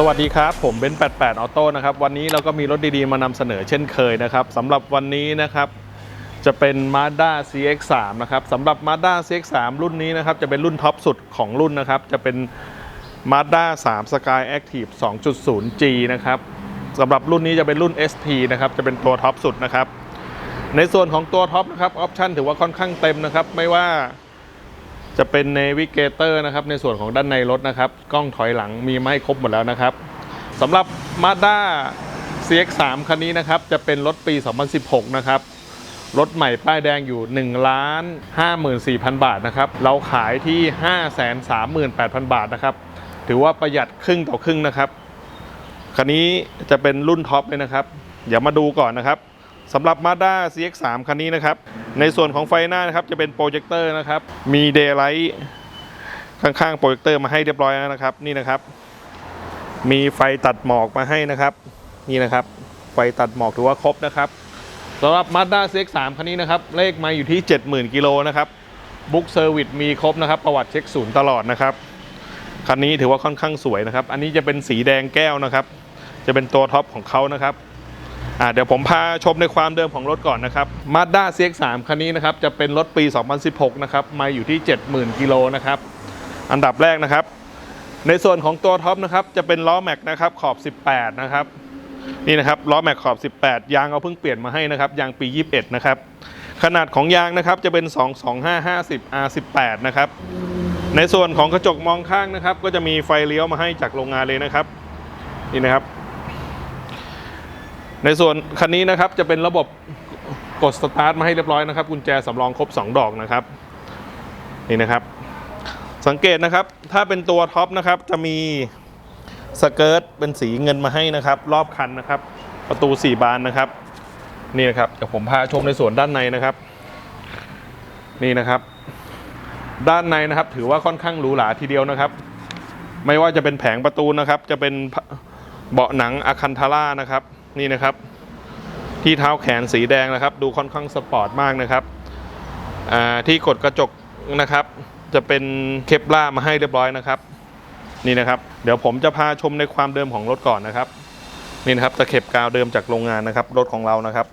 สวัสดีครับ ผมเบนซ์88ออโต้นะครับ วันนี้เราก็มีรถดีๆ มานำเสนอเช่นเคยนะครับสำหรับวันนี้นะครับ จะเป็น Mazda CX-3 นะครับสำหรับ Mazda CX-3 รุ่นนี้นะครับ จะเป็นรุ่นท็อปสุดของรุ่นนะครับ จะเป็น Mazda 3 Sky Active 2.0G นะครับสำหรับรุ่นนี้จะเป็นรุ่น ST นะครับ จะเป็นตัวท็อปสุดนะครับ ในส่วนของตัวท็อปนะครับ ออปชันถือว่าค่อนข้างเต็มนะครับ ไม่ว่า จะเป็น Navigator นะครับในส่วนของด้านในรถนะครับ กล้องถอยหลังมีมาให้ครบหมดแล้วนะครับสำหรับ Mazda CX-3 คันนี้นะครับจะเป็นรถปี 2016 นะครับรถใหม่ป้ายแดงอยู่ 1 ล้าน 54,000 บาทนะครับ เราขายที่ 538,000 บาทนะครับ ถือว่าประหยัดครึ่งต่อครึ่งนะครับ คันนี้จะเป็นรุ่นท็อปเลยนะครับ เดี๋ยวมาดูก่อนนะครับ สำหรับ Mazda CX-3 คันนี้นะครับ ในส่วนของไฟหน้านะครับจะเป็นโปรเจคเตอร์นะครับ มี Daylight ข้างๆโปรเจคเตอร์มาให้เรียบร้อยแล้วนะครับ นี่นะครับ มีไฟตัดหมอกมาให้นะครับ นี่นะครับ ไฟตัดหมอกถือว่าครบนะครับสำหรับ Mazda CX-3 คันนี้นะครับ เลขมาอยู่ที่ 70,000กิโลนะครับบุ๊กเซอร์วิสมีครบนะครับ ประวัติเช็คศูนย์ตลอดนะครับคันนี้ถือว่าค่อนข้างสวยนะครับ อันนี้จะเป็นสีแดงแก้วนะครับ จะเป็นตัวท็อปของเขานะครับ เดี๋ยวผมพาชมในความเดิมของรถก่อนนะครับ Mazda CX-3 คันนี้นะครับจะเป็นรถปี 2016 นะครับ มาอยู่ที่ 70,000 กิโลนะครับ อันดับแรกนะครับ ในส่วนของตัวท็อปนะครับจะเป็นล้อแม็กนะครับขอบ 18 นะครับ นี่นะครับล้อแม็กขอบ 18 ยางเอาเพิ่งเปลี่ยนมาให้นะครับ ยางปี 21 นะครับ ขนาดของยางนะครับจะเป็น 22550 R18 นะครับ ในส่วนของกระจกมองข้างนะครับ ก็จะมีไฟเลี้ยวมาให้จากโรงงานเลยนะครับ นี่นะครับ ในส่วนคันนี้นะครับจะเป็นระบบกดสตาร์ทมาให้เรียบร้อยนะครับกุญแจสำรองครบ 2 ดอกนะครับนี่นะครับ สังเกตนะครับถ้าเป็นตัวท็อปนะครับจะมีสเกิร์ตเป็นสีเงินมาให้นะครับ รอบคันนะครับ ประตู 4 บานนะครับนี่นะครับเดี๋ยวผมพาชมในส่วนด้านในนะครับ นี่นะครับ ด้านในนะครับถือว่าค่อนข้างหรูหราทีเดียวนะครับ ไม่ว่าจะเป็นแผงประตูนะครับ จะเป็นเบาะหนังอะคันทาร่านะครับ นี่นะครับ ที่เท้าแขนสีแดงนะครับ ดูค่อนข้างสปอร์ตมากนะครับที่กดกระจกนะครับ จะเป็นเคปล่ามาให้เรียบร้อยนะครับ นี่นะครับ เดี๋ยวผมจะพาชมในความเดิมของรถก่อนนะครับ นี่นะครับตะเข็บกาวเดิมจากโรงงานนะครับรถของเรานะครับ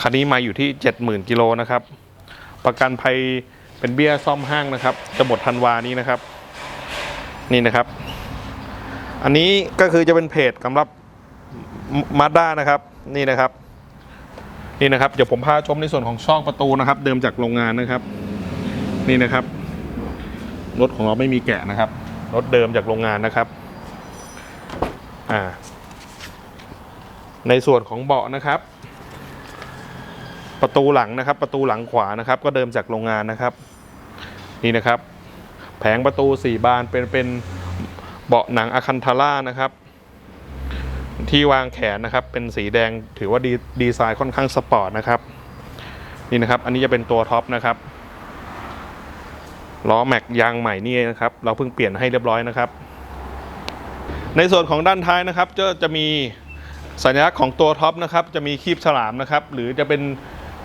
คันนี้มาอยู่ที่ 70,000กิโลนะครับ ประกันภัยเป็นเบี้ยซ่อมห้างนะครับ จะหมดธันวานี้นะครับ นี่นะครับ อันนี้ก็คือจะเป็นเพจสำหรับ มาด้านะครับนี่นะครับ นี่นะครับเดี๋ยวผมพาชมในส่วนของช่องประตูนะครับ เดิมจากโรงงานนะครับ นี่นะครับ รถของเราไม่มีแกะนะครับ รถเดิมจากโรงงานนะครับอ่าในส่วนของเบาะนะครับ ประตูหลังนะครับ ประตูหลังขวานะครับ ก็เดิมจากโรงงานนะครับ นี่นะครับ แผงประตู 4 บานเป็นเป็นเบาะหนังอะคันทาร่านะครับ ที่วางแขนนะครับ เป็นสีแดงถือว่าดีดีไซน์ค่อนข้างสปอร์ตนะครับ นี่นะครับ อันนี้จะเป็นตัวท็อปนะครับล้อแม็กยางใหม่นี่นะครับ เราเพิ่งเปลี่ยนให้เรียบร้อยนะครับ ในส่วนของด้านท้ายนะครับจะจะมีสัญลักษณ์ของตัวท็อปนะครับ จะมีคีบฉลามนะครับ หรือจะเป็น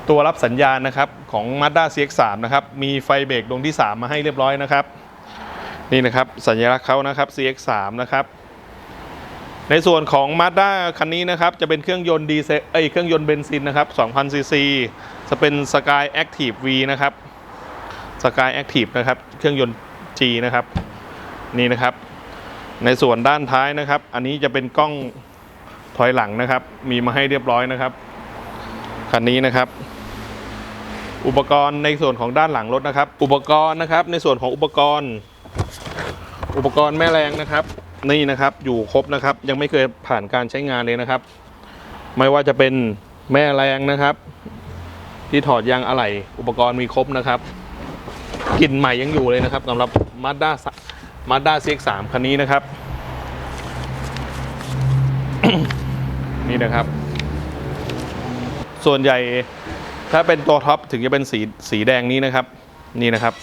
ตัวรับสัญญาณนะครับของ Mazda CX-3 นะครับ มีไฟเบรกดวงที่ 3 มาให้เรียบร้อยนะครับ นี่นะครับ สัญลักษณ์เขานะครับ CX-3 นะครับ ในส่วนของ Mazda คันนี้นะครับ จะเป็นเครื่องยนต์ดีเซลเอ้ยเครื่องยนต์เบนซินนะครับ2,000ซีซีจะเป็น Sky Active V นะครับ Sky Active นะครับ เครื่องยนต์ G นะครับ นี่นะครับ ในส่วนด้านท้ายนะครับ อันนี้จะเป็นกล้องถอยหลังนะครับ มีมาให้เรียบร้อยนะครับ คันนี้นะครับ อุปกรณ์ในส่วนของด้านหลังรถนะครับ อุปกรณ์นะครับ ในส่วนของอุปกรณ์ อุปกรณ์แม่แรงนะครับ นี่นะครับอยู่ครบนะครับ ยังไม่เคยผ่านการใช้งานเลยนะครับ ไม่ว่าจะเป็นแม่แรงนะครับ ที่ถอดยางอะไหล่อุปกรณ์มีครบนะครับกลิ่นใหม่ยังอยู่เลยนะครับสำหรับ Mazda Mazda CX-3 คันนี้นะครับ นี่นะครับ ส่วนใหญ่ถ้าเป็นตัวท็อปถึงจะเป็นสีสีแดงนี้นะครับ นี่นะครับ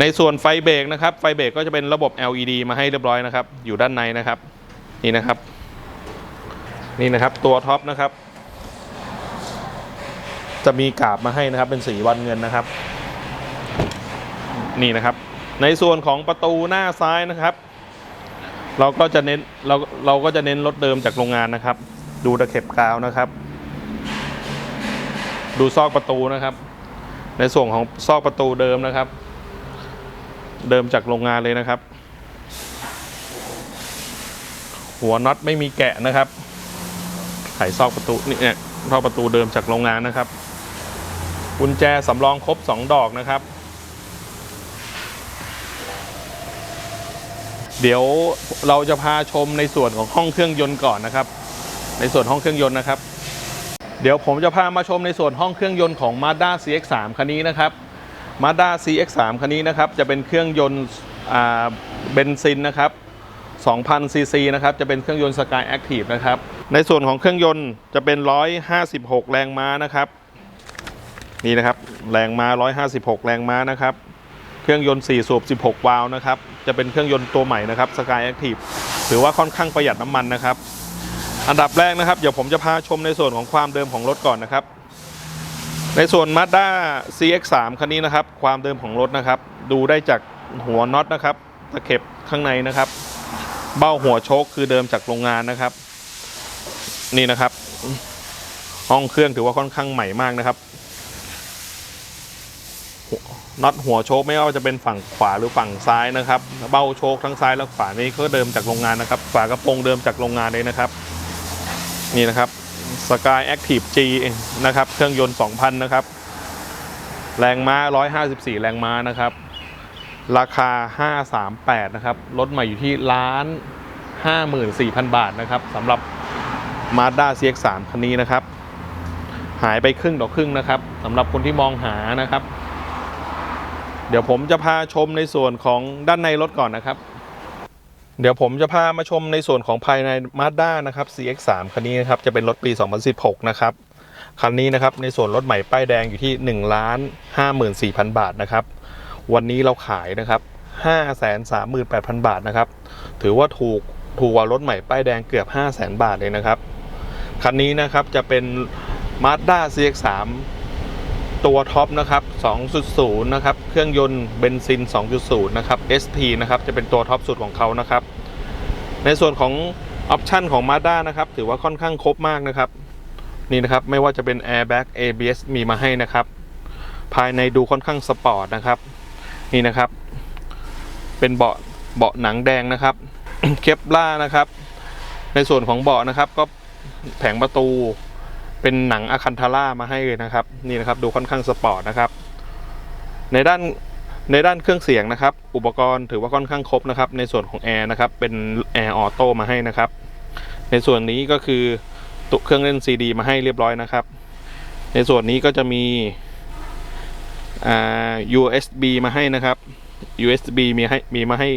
ในส่วนไฟเบรกนะครับ ไฟเบรกก็จะเป็นระบบ LED มาให้เรียบร้อยนะครับ อยู่ด้านในนะครับ นี่นะครับ นี่นะครับตัวท็อปนะครับ จะมีกาบมาให้นะครับ เป็นสีวันเงินนะครับ นี่นะครับ ในส่วนของประตูหน้าซ้ายนะครับ เราก็จะเน้นเราเราก็จะเน้นรถเดิมจากโรงงานนะครับ ดูตะเข็บกาวนะครับ ดูซอกประตูนะครับ ในส่วนของซอกประตูเดิมนะครับ เดิมจากโรงงานเลยนะครับ หัวน็อตไม่มีแกะนะครับไขซอกประตูนี่เนี่ยซอประตูเดิมจากโรงงานนะครับกุญแจสำรองครบ 2 ดอกนะครับ เดี๋ยวเราจะพาชมในส่วนของห้องเครื่องยนต์ก่อนนะครับ ในส่วนห้องเครื่องยนต์นะครับ เดี๋ยวผมจะพามาชมในส่วนห้องเครื่องยนต์ของ Mazda CX-3 คันนี้นะครับ Mazda CX-3 คันนี้นะครับจะเป็นเครื่องยนต์เบนซินนะครับ2,000ซีซีนะครับจะเป็นเครื่องยนต์ Sky Active นะครับในส่วนของเครื่องยนต์จะเป็น 156 แรงม้านะครับนี่นะครับแรงม้า 156 แรงม้านะครับเครื่องยนต์ 4 สูบ 16 วาล์วนะครับจะเป็นเครื่องยนต์ตัวใหม่นะครับ Sky Active ถือว่าค่อนข้างประหยัดน้ำมันนะครับ อันดับแรกนะครับเดี๋ยวผมจะพาชมในส่วนของความเดิมของรถก่อนนะครับ ในส่วน Mazda CX-3 คันนี้นะครับ ความเดิมของรถนะครับ ดูได้จากหัวน็อตนะครับตะเข็บข้างในนะครับ เบ้าหัวโชคคือเดิมจากโรงงานนะครับ นี่นะครับ ห้องเครื่องถือว่าค่อนข้างใหม่มากนะครับน็อตหัวโชคไม่ว่าจะเป็นฝั่งขวาหรือฝั่งซ้ายนะครับ เบ้าโชคทั้งซ้ายและขวานี่ก็เดิมจากโรงงานนะครับ ฝากระโปรงเดิมจากโรงงานเลยนะครับ นี่นะครับ Sky Active G นะครับ เครื่องยนต์ 2,000 นะครับ แรงม้า 154 แรงม้านะครับ ราคา 538 นะครับ รถใหม่อยู่ที่ล้าน 54,000 บาทนะครับสำหรับ Mazda CX-3 คันนี้นะครับ หายไปครึ่งต่อครึ่งนะครับสำหรับคนที่มองหานะครับ เดี๋ยวผมจะพาชมในส่วนของด้านในรถก่อนนะครับ เดี๋ยวผมจะพามาชมในส่วนของภายใน Mazda นะครับ CX-3 คันนี้นะครับ จะเป็นรถปี 2016 นะครับ คันนี้นะครับ ในส่วนรถใหม่ป้ายแดงอยู่ที่ 1 ล้าน 54,000 บาทนะครับ วันนี้เราขายนะครับ 538,000 บาทนะครับ ถือว่าถูกถูกกว่ารถใหม่ป้ายแดงเกือบ 500,000 บาทเลยนะครับ คันนี้นะครับจะเป็น Mazda CX-3 ตัวท็อปนะครับ 2.0 นะครับ เครื่องยนต์เบนซิน 2.0 นะครับ SP นะครับ จะเป็นตัวท็อปสุดของเขานะครับ ในส่วนของออปชันของ Mazda นะครับ ถือว่าค่อนข้างครบมากนะครับ นี่นะครับ ไม่ว่าจะเป็น Airbag ABS มีมาให้นะครับ ภายในดูค่อนข้างสปอร์ตนะครับ นี่นะครับ เป็นเบาะเบาะหนังแดงนะครับ เคปล่านะครับ ในส่วนของเบาะนะครับ ก็แผงประตู เป็นหนังอะคันทาร่ามาให้เลยนะครับ นี่นะครับดูค่อนข้างสปอร์ตนะครับ ในด้านในด้านเครื่องเสียงนะครับ อุปกรณ์ถือว่าค่อนข้างครบนะครับ ในส่วนของแอร์นะครับ เป็นแอร์ออโต้มาให้นะครับ ในส่วนนี้ก็คือตุกเครื่องเล่นซีดีมาให้เรียบร้อยนะครับ ในส่วนนี้ก็จะมีอ่า USB มาให้นะครับ USB มีให้มีมาให้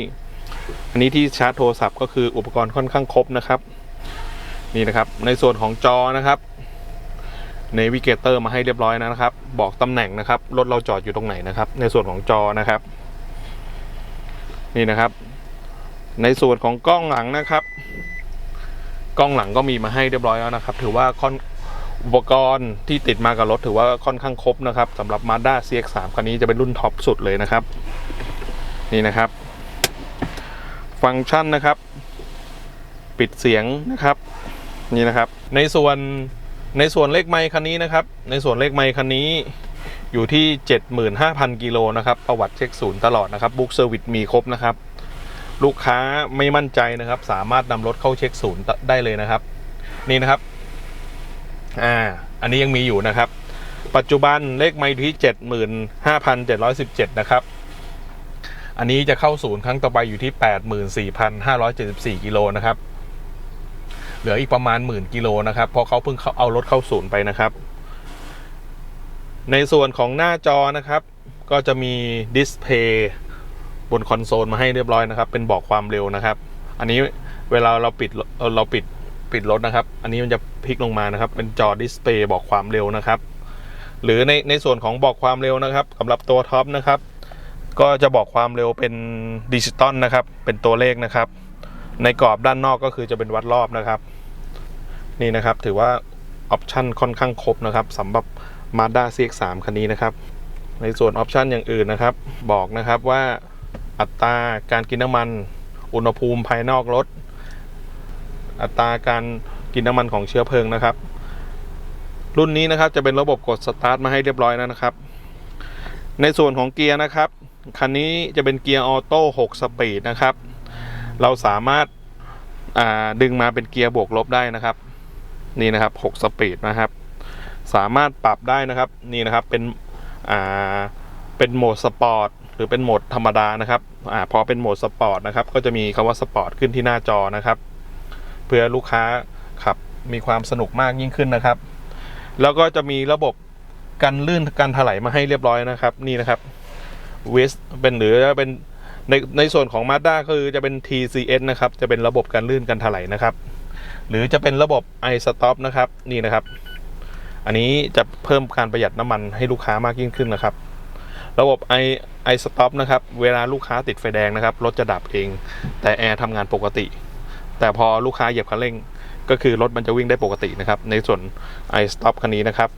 อันนี้ที่ชาร์จโทรศัพท์ก็คืออุปกรณ์ค่อนข้างครบนะครับ นี่นะครับ ในส่วนของจอนะครับ เนวิเกเตอร์มาให้เรียบร้อยนะครับ บอกตำแหน่งนะครับรถเราจอดอยู่ตรงไหนนะครับ ในส่วนของจอนะครับ นี่นะครับ ในส่วนของกล้องหลังนะครับ กล้องหลังก็มีมาให้เรียบร้อยแล้วนะครับ ถือว่าค่อนอุปกรณ์ที่ติดมากับรถถือว่าค่อนข้างครบนะครับสำหรับ Mazda CX-3 คันนี้จะเป็นรุ่นท็อปสุดเลยนะครับ นี่นะครับ ฟังก์ชันนะครับ ปิดเสียงนะครับ นี่นะครับ ในส่วน ในส่วนเลขไมค์คันนี้นะครับ ในส่วนเลขไมค์คันนี้อยู่ที่ 75,000 กิโลนะครับ ประวัติเช็คศูนย์ตลอดนะครับบุ๊กเซอร์วิสมีครบนะครับ ลูกค้าไม่มั่นใจนะครับ สามารถนำรถเข้าเช็คศูนย์ได้เลยนะครับ นี่นะครับอ่าอันนี้ยังมีอยู่นะครับ ปัจจุบันเลขไมค์อยู่ที่ 75,717 นะครับ อันนี้จะเข้าศูนย์ครั้งต่อไปอยู่ที่ 84,574 กิโลนะครับ เหลืออีกประมาณหมื่นกิโลนะครับ เพราะเขาเพิ่งเขาเอารถเข้าศูนย์ไปนะครับ ในส่วนของหน้าจอนะครับ ก็จะมีดิสเพย์บนคอนโซลมาให้เรียบร้อยนะครับ เป็นบอกความเร็วนะครับ อันนี้เวลาเราปิดเอ่อเราปิดปิดรถนะครับ อันนี้มันจะพลิกลงมานะครับ เป็นจอดิสเพย์บอกความเร็วนะครับ หรือในในส่วนของบอกความเร็วนะครับสำหรับตัวท็อปนะครับ ก็จะบอกความเร็วเป็นดิจิตอลนะครับ เป็นตัวเลขนะครับ ในกรอบด้านนอกก็คือจะเป็นวัดรอบนะครับ นี่นะครับถือว่าออปชันค่อนข้างครบนะครับสำหรับ Mazda CX-3 คันนี้นะครับ ในส่วนออปชันอย่างอื่นนะครับ บอกนะครับว่าอัตราการกินน้ำมัน อุณหภูมิภายนอกรถ อัตราการกินน้ำมันของเชื้อเพลิงนะครับ รุ่นนี้นะครับจะเป็นระบบกดสตาร์ทมาให้เรียบร้อยแล้วนะครับ ในส่วนของเกียร์นะครับคันนี้จะเป็นเกียร์ออโต้6สปีดนะครับ เราสามารถดึงมาเป็นเกียร์บวกลบได้นะครับ นี่นะครับ 6 สปีดนะครับ สามารถปรับได้นะครับ นี่นะครับเป็นเป็นโหมดสปอร์ตหรือเป็นโหมดธรรมดานะครับอพอเป็นโหมดสปอร์ตนะครับ ก็จะมีคำว่าสปอร์ตขึ้นที่หน้าจอนะครับ เพื่อลูกค้าขับมีความสนุกมากยิ่งขึ้นนะครับ แล้วก็จะมีระบบกันลื่นกันถลายมาให้เรียบร้อยนะครับ นี่นะครับเวสเป็นหรือเป็น ในในส่วนของ Mazda คือจะเป็น TCS นะครับ จะเป็นระบบการลื่นกันถลายนะครับ หรือจะเป็นระบบ iStop นะครับนี่นะครับ อันนี้จะเพิ่มการประหยัดน้ำมันให้ลูกค้ามากยิ่งขึ้นนะครับ ระบบ i iStop นะครับเวลาลูกค้าติดไฟแดงนะครับรถจะดับเอง แต่แอร์ทำงานปกติ แต่พอลูกค้าเหยียบคันเร่ง ก็คือรถมันจะวิ่งได้ปกตินะครับ ในส่วน iStop คันนี้นะครับ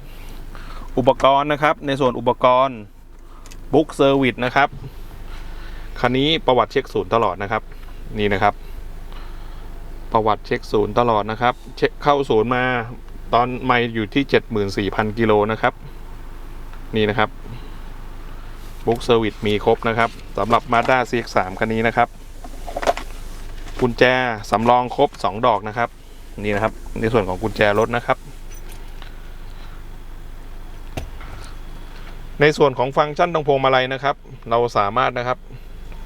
อุปกรณ์นะครับในส่วนอุปกรณ์ Book Service นะครับ คันนี้ประวัติเช็คศูนย์ตลอดนะครับ นี่นะครับ ประวัติเช็คศูนย์ตลอดนะครับ เช็คเข้าศูนย์มาตอนไม่อยู่ที่74,000กิโลนะครับ นี่นะครับ Book Service มีครบนะครับสำหรับ Mazda CX-3 คันนี้นะครับกุญแจสำรองครบ 2 ดอกนะครับ นี่นะครับ ในส่วนของกุญแจรถนะครับ ในส่วนของฟังก์ชันตรงพวงมาลัยนะครับ เราสามารถนะครับ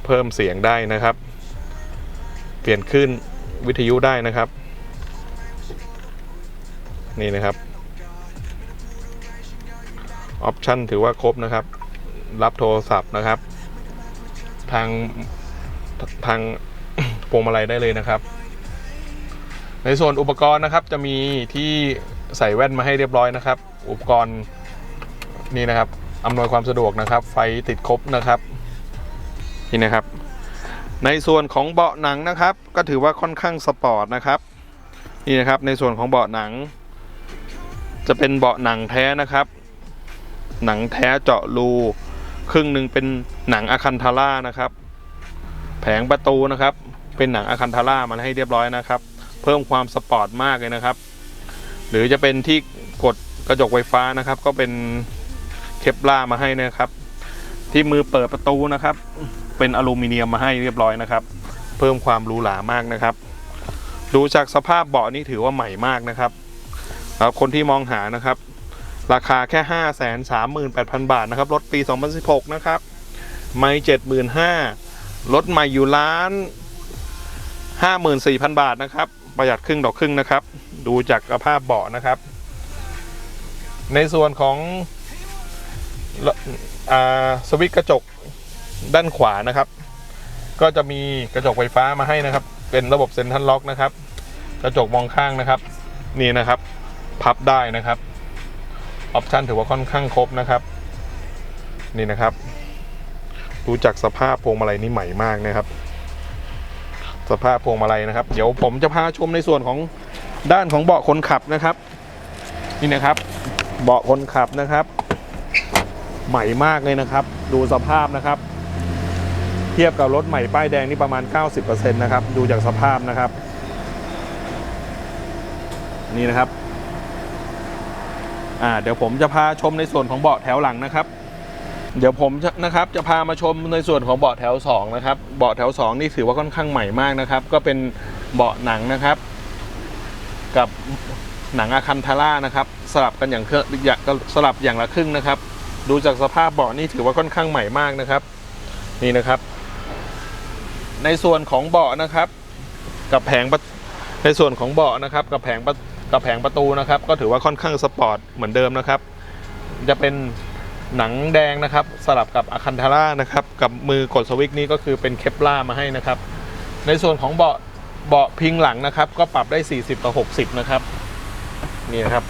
เพิ่มเสียงได้นะครับ เปลี่ยนขึ้นวิทยุได้นะครับ นี่นะครับออปชันถือว่าครบนะครับ รับโทรศัพท์นะครับ ทางทางพวงมาลัยได้เลยนะครับ ในส่วนอุปกรณ์นะครับจะมีที่ใส่แว่นมาให้เรียบร้อยนะครับ อุปกรณ์นี่นะครับอำนวยความสะดวกนะครับ ไฟติดครบนะครับ นี่นะครับ ในส่วนของเบาะหนังนะครับ ก็ถือว่าค่อนข้างสปอร์ตนะครับนี่นะครับในส่วนของเบาะหนัง จะเป็นเบาะหนังแท้นะครับ หนังแท้เจาะรูครึ่งหนึ่งเป็นหนังอะคันทาร่านะครับ แผงประตูนะครับ เป็นหนังอะคันทาร่ามาให้เรียบร้อยนะครับ เพิ่มความสปอร์ตมากเลยนะครับ หรือจะเป็นที่กดกระจกไฟฟ้านะครับ ก็เป็นเคปล่ามาให้นะครับ ที่มือเปิดประตูนะครับ เป็นอลูมิเนียมมาให้เรียบร้อยนะครับ เพิ่มความหรูหรามากนะครับ ดูจากสภาพเบาะนี่ถือว่าใหม่มากนะครับแล้วคนที่มองหานะครับ ราคาแค่ 5 3 8 0 0 0 บาทนะครับรถปี 2016 นะครับ ไม่75,000รถใหม่อยู่ล้าน 54,000 บาทนะครับ ประหยัดครึ่งดอกครึ่งนะครับ ดูจากสภาพเบาะนะครับ ในส่วนของอสวิตกระจก ด้านขวานะครับ ก็จะมีกระจกไฟฟ้ามาให้นะครับ เป็นระบบเซ็นทรัลล็อกนะครับ กระจกมองข้างนะครับ นี่นะครับ พับได้นะครับออปชันถือว่าค่อนข้างครบนะครับ นี่นะครับดูจากสภาพพวงมาลัยนี่ใหม่มากนะครับ สภาพพวงมาลัยนะครับ เดี๋ยวผมจะพาชมในส่วนของด้านของเบาะคนขับนะครับ นี่นะครับ เบาะคนขับนะครับ ใหม่มากเลยนะครับ ดูสภาพนะครับ เทียบกับรถใหม่ป้ายแดงนี่ประมาณ 90%นะครับ ดูจากสภาพนะครับ นี่นะครับอ่าเดี๋ยวผมจะพาชมในส่วนของเบาะแถวหลังนะครับ เดี๋ยวผมนะครับจะพามาชมในส่วนของเบาะแถว2นะครับ เบาะแถว 2 นี่ถือว่าค่อนข้างใหม่มากนะครับ ก็เป็นเบาะหนังนะครับ กับหนังอาคันทาร่านะครับสลับกันอย่างเครื่องสลับอย่างละครึ่งนะครับ ดูจากสภาพเบาะนี่ถือว่าค่อนข้างใหม่มากนะครับ นี่นะครับ ในส่วนของเบาะนะครับ กับแผงในส่วนของเบาะนะครับ กับแผงกับแผงประตูนะครับ ก็ถือว่าค่อนข้างสปอร์ตเหมือนเดิมนะครับ จะเป็นหนังแดงนะครับ สลับกับอะคันทาร่านะครับ กับมือกดสวิตช์นี้ก็คือเป็นเคปล่ามาให้นะครับ ในส่วนของเบาะเบาะพิงหลังนะครับ ก็ปรับได้ 40 ต่อ 60 นะครับ นี่นะครับ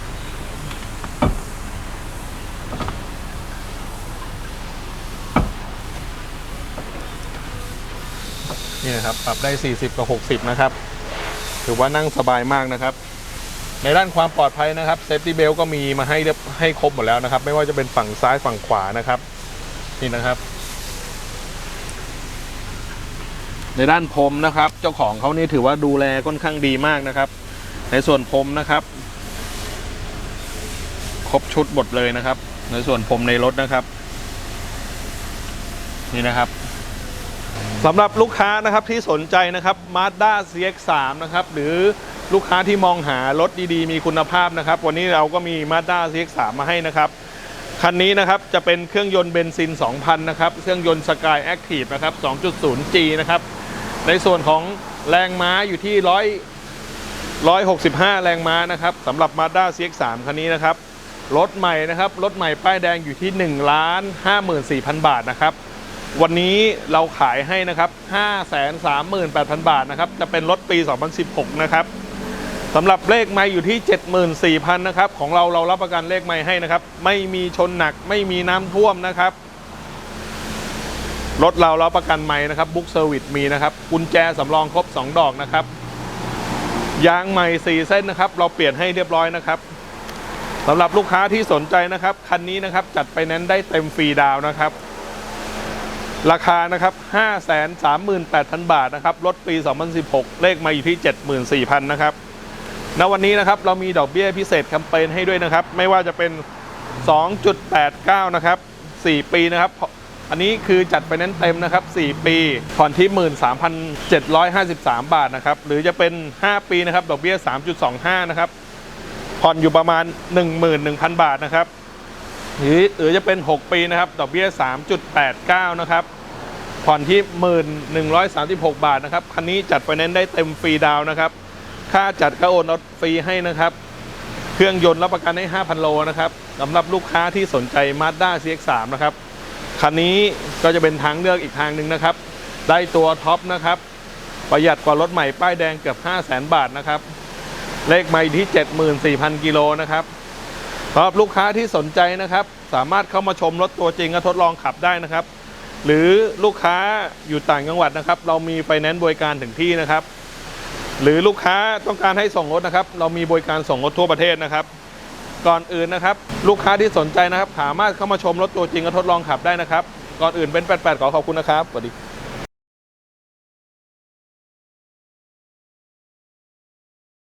นี่นะครับปรับได้ 40 กับ 60 นะครับ ถือว่านั่งสบายมากนะครับ ในด้านความปลอดภัยนะครับเซฟตี้เบลก็มีมาให้ให้ครบหมดแล้วนะครับ ไม่ว่าจะเป็นฝั่งซ้ายฝั่งขวานะครับ นี่นะครับ ในด้านพรมนะครับ เจ้าของเขานี่ถือว่าดูแลค่อนข้างดีมากนะครับ ในส่วนพรมนะครับ ครบชุดหมดเลยนะครับ ในส่วนพรมในรถนะครับ นี่นะครับ สำหรับลูกค้านะครับที่สนใจนะครับ Mazda CX-3 นะครับหรือลูกค้าที่มองหารถดีๆ มีคุณภาพนะครับ วันนี้เราก็มี Mazda CX-3 มาให้นะครับ คันนี้นะครับจะเป็นเครื่องยนต์เบนซิน 2,000 นะครับ เครื่องยนต์ Sky Active นะครับ 2.0G นะครับ ในส่วนของแรงม้าอยู่ที่ 100 165 แรงม้านะครับสำหรับ Mazda CX-3 คันนี้นะครับ รถใหม่นะครับ รถใหม่ป้ายแดงอยู่ที่1ล้าน54,000 บาทนะครับ วันนี้เราขายให้นะครับ 538,000 บาทนะครับ จะเป็นรถปี 2016 นะครับสำหรับเลขไม้อยู่ที่ 74,000นะครับ ของเราเรารับประกันเลขไม้ให้นะครับ ไม่มีชนหนัก ไม่มีน้ำท่วมนะครับ รถเรารับประกันไม้นะครับ บุ๊กเซอร์วิสมีนะครับ กุญแจสำรองครบ 2 ดอกนะครับ ยางใหม่ 4 เส้นนะครับ เราเปลี่ยนให้เรียบร้อยนะครับสำหรับลูกค้าที่สนใจนะครับ คันนี้นะครับจัดไปแนนซ์ได้เต็มฟรีดาวนะครับ ราคานะครับ 538,000 บาทนะครับรถปี 2016 เลขมาอยู่ที่ 74,000 นะครับ ณ วันนี้นะครับเรามีดอกเบี้ยพิเศษแคมเปญให้ด้วยนะครับ ไม่ว่าจะเป็น 2.89 นะครับ 4 ปีนะครับ อันนี้คือจัดไปเน้นเต็มนะครับ 4 ปีผ่อนที่ 13,753 บาทนะครับ หรือจะเป็น 5 ปีนะครับ ดอกเบี้ย 3.25 นะครับ ผ่อนอยู่ประมาณ 11,000 บาทนะครับหรือหรือจะเป็น 6 ปีนะครับ ดอกเบี้ย 3.89 นะครับ ผ่อนที่ 1136 บาทนะครับ คันนี้จัดไฟแนนซ์ได้เต็มฟรีดาวนะครับ ค่าจัดก็โอนรถฟรีให้นะครับ เครื่องยนต์รับประกันให้ 5,000 โลนะครับสำหรับลูกค้าที่สนใจ Mazda CX-3 นะครับ คันนี้ก็จะเป็นทางเลือกอีกทางหนึ่งนะครับ ได้ตัวท็อปนะครับ ประหยัดกว่ารถใหม่ป้ายแดงเกือบ 500,000 บาทนะครับ เลขไม่ที่ 74,000 กิโลนะครับสำหรับลูกค้าที่สนใจนะครับ สามารถเข้ามาชมรถตัวจริงและทดลองขับได้นะครับ หรือลูกค้าอยู่ต่างจังหวัดนะครับ เรามีไฟแนนซ์บริการถึงที่นะครับ หรือลูกค้าต้องการให้ส่งรถนะครับ เรามีบริการส่งรถทั่วประเทศนะครับ ก่อนอื่นนะครับ ลูกค้าที่สนใจนะครับ สามารถเข้ามาชมรถตัวจริงและทดลองขับได้นะครับ ก่อนอื่นเป็น88ขอขอบคุณนะครับสวัสดี